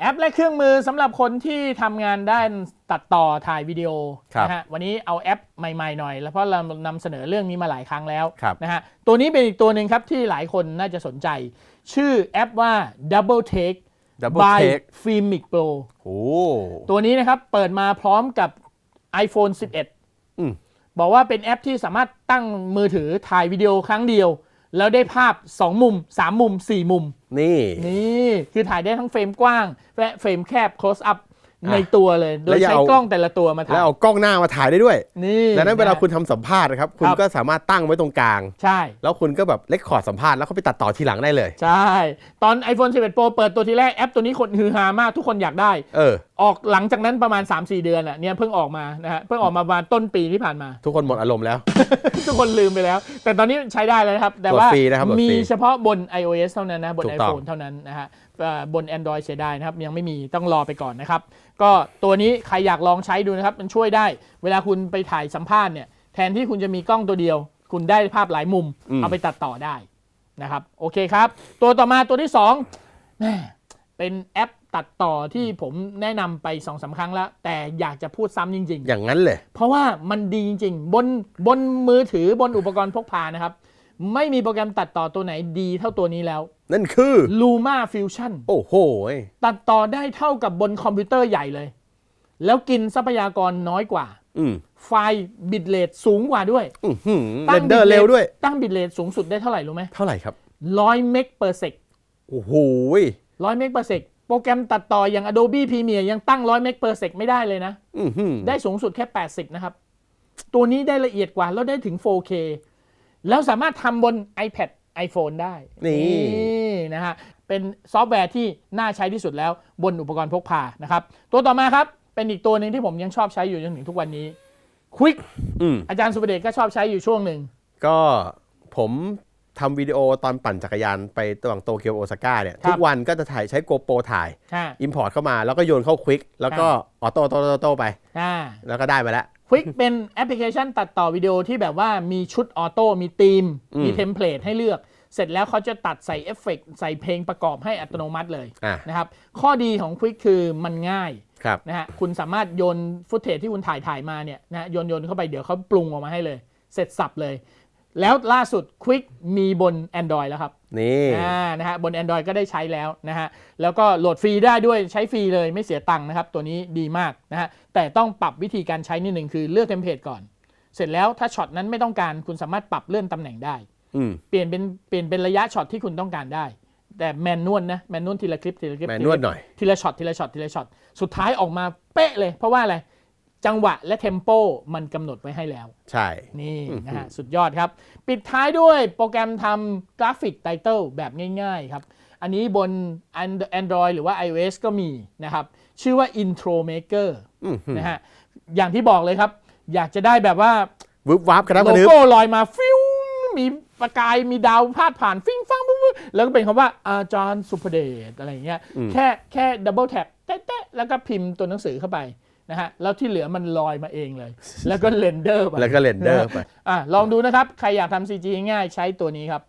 แอปและเครื่องมือสำหรับคนที่ทำงานด้านตัดต่อถ่ายวิดีโอครับนะฮะวันนี้เอาแอปใหม่ ๆ หน่อย แล้วเพราะเรานำเสนอเรื่องนี้มาหลายครั้งแล้วครับนะฮะตัวนี้เป็นอีกตัวหนึ่งครับที่หลายคนน่าจะสนใจ ชื่อแอปว่า Double Take Double by Take Filmic Pro โอ้ตัวนี้นะครับเปิดมาพร้อมกับ iPhone อืม11 บอกว่าเป็นแอปที่สามารถตั้งมือถือถ่ายวิดีโอครั้งเดียว แล้วได้ภาพ 2 มุม 3 มุม 4 มุม นี่ นี่คือถ่ายได้ทั้งเฟรมกว้าง และเฟรมแคบ close up อะในตัวเลย โดแล้ยวอย่าใช้เอากล้องแต่ละตัวมาถ่าแล้วยเอากล้องหน้ามาถ่ายได้ด้วย นี่ดังนั้นเวลาะคุณทำสัมภาษณ์นะครับ คุณครับก็สามารถตั้งไว้ตรงกลาง ใช่ แล้วคุณก็แบบเลคคอร์ดสัมภาษณ์แล้วเขาไปตัดต่อทีหลังได้เลย ใช่ ตอน iPhone 11 Pro เปิดตัวทีแรกแอปตัวนี้คนฮือฮามากทุกคนอยากได้ เออ ออกหลังจากนั้นประมาณ 3-4 เดือนอะเนี่ยเพิ่งออกมานะฮะเพิ่งออกมาประมาณต้นปีที่ผ่านมา ทุกคนหมดอารมณ์แล้ว ทุกคนลืมไปแล้ว แต่ตอนนี้ใช้ได้แล้วนะครับ แต่โหลดว่าฟรีนะครับโหลดฟรี มีเฉพาะบน iOS เท่านั้นนะ บน ถูกต้อง iPhone เท่านั้นนะฮะเอ่อบน Android เสียดายนะครับ ยังไม่มีต้องรอไปก่อนนะครับ ก็ตัวนี้ใครอยากลองใช้ดูนะครับ มันช่วยได้ เวลาคุณไปถ่ายสัมภาษณ์เนี่ยแทนที่คุณจะมีกล้องตัวเดียว คุณได้ภาพหลายมุมเอาไปตัดต่อได้นะครับโอเคครับ ตัวต่อมาตัวที่2แม่เป็นแอป ตัดต่อที่ผมแนะนำไปสองสามครั้งแล้ว แต่อยากจะพูดซ้ำจริงๆอย่างนั้นเลยเพราะว่ามันดีจริง ๆ บนบนมือถือบนอุปกรณ์พกพานะครับ ไม่มีโปรแกรมตัดต่อตัวไหนดีเท่าตัวนี้แล้ว นั่นคือ Luma Fusion โอ้โหตัดต่อได้เท่ากับบนคอมพิวเตอร์ใหญ่เลย แล้วกินทรัพยากรน้อยกว่า อืมไฟล์บิตเรทสูงกว่าด้วยอื้อหือตั้เรงนเดอร์ bitrate เร็วด้วย ตั้งบิตเรทสูงสุดได้เท่าไหร่รู้ไหมเท่าไหร่ครับ ร้อยเมกเปอร์เซกโอ้โหร้อยเมกเปอร์เซก โปรแกรมตัดต่ออย่าง Adobe Premiere ยังตั้งร้อยเมกเปอร์เซกไม่ได้เลยนะอื้อหือได้สูงสุดแค่ 80 นะครับ ตัวนี้ได้ละเอียดกว่า แล้วได้ถึง 4K แล้วสามารถทำบน iPad iPhone ได้นี่นี่นะฮะเป็นซอฟต์แวร์ที่น่าใช้ที่สุดแล้วบนอุปกรณ์พกพานะครับ ตัวต่อมาครับ เป็นอีกตัวหนึ่งที่ผมยังชอบใช้อยู่จนถึงทุกวันนี้ Quick อืมอาจารย์สุประเดชก็ชอบใช้อยู่ช่วงหนึ่งก็ผม ทำวิดีโอตอนปั่นจักรยานไประหว่างโตเกียวโอซาก้าเนี่ย ครับ ทุกวันก็จะถ่ายใช้โกโปรถ่ายอ่าอิมพอร์ตเข้ามาแล้วก็โยนเข้าควิกแล้วก็ออโต้โต้โต้ไป อ่า แล้วก็ได้มาแล้ว Quick เป็นแอปพลิเคชันตัดต่อวิดีโอที่แบบว่ามีชุดออโต้มีธีม อืม มีเทมเพลตให้เลือก เสร็จแล้วเขาจะตัดใส่เอฟเฟกต์ใส่เพลงประกอบให้อัตโนมัติเลยอะนะครับ ข้อดีของ Quick คือมันง่ายครับ นะฮะคุณสามารถโยนฟุตเทจที่คุณถ่ายถ่ายมาเนี่ยนะโยนโยนเข้าไปเดี๋ยวเขาปรุงออกมาให้เลย เสร็จสับเลย แล้วล่าสุด Quick มีบน Android แล้วครับนี่อ่านะฮะบน Android ก็ได้ใช้แล้วนะฮะแล้วก็โหลดฟรีได้ด้วยใช้ฟรีเลยไม่เสียตังค์นะครับ ตัวนี้ดีมากนะฮะแต่ต้องปรับวิธีการใช้นิดหนึ่งคือเลือกเทมเพลตก่อน เสร็จแล้วถ้าช็อตนั้นไม่ต้องการคุณสามารถปรับเลื่อนตำแหน่งได้อืมเปลี่ยนเป็นเปลี่ยนเป็นระยะช็อตที่คุณต้องการได้ แต่แมนนวลนะแมนนวลทีละคลิปทีละคลิปแมนนวลหน่อยทีละช็อตทีละช็อตทีละช็อตสุดท้ายออกมาเป๊ะเลย เพราะว่าอะไร จังหวะและเทมโปมันกำหนดไว้ให้แล้ว ใช่ นี่อืมนะฮะสุดยอดครับ ปิดท้ายด้วยโปรแกรมทำกราฟิกไตเติลแบบง่ายๆครับ อันนี้บน And- Android หรือว่า iOS ก็มีนะครับ ชื่อว่า Intro Maker อื้อหือนะฮะอย่างที่บอกเลยครับ อยากจะได้แบบว่าวึบวับกระดับกโลระดึบโก้ลอยมาฟิวมีประกายมีดาวพาดผ่านฟิ้งฟังปุ๊บปุ๊บแล้วก็เป็นคำว่าอาจารย์สุภเดชอะไรอย่างเงี้ยแค่แค่ดับเบิลแท็บแตะๆแล้วก็พิมพ์ตัวหนังสือเข้าไป นะฮะแล้วที่เหลือมันลอยมาเองเลย แล้วก็เรนเดอร์ไปแล้วก็เรนเดอร์ไปอะลองดูนะครับ ใครอยากทำ CG ง่ายๆใช้ตัวนี้ครับ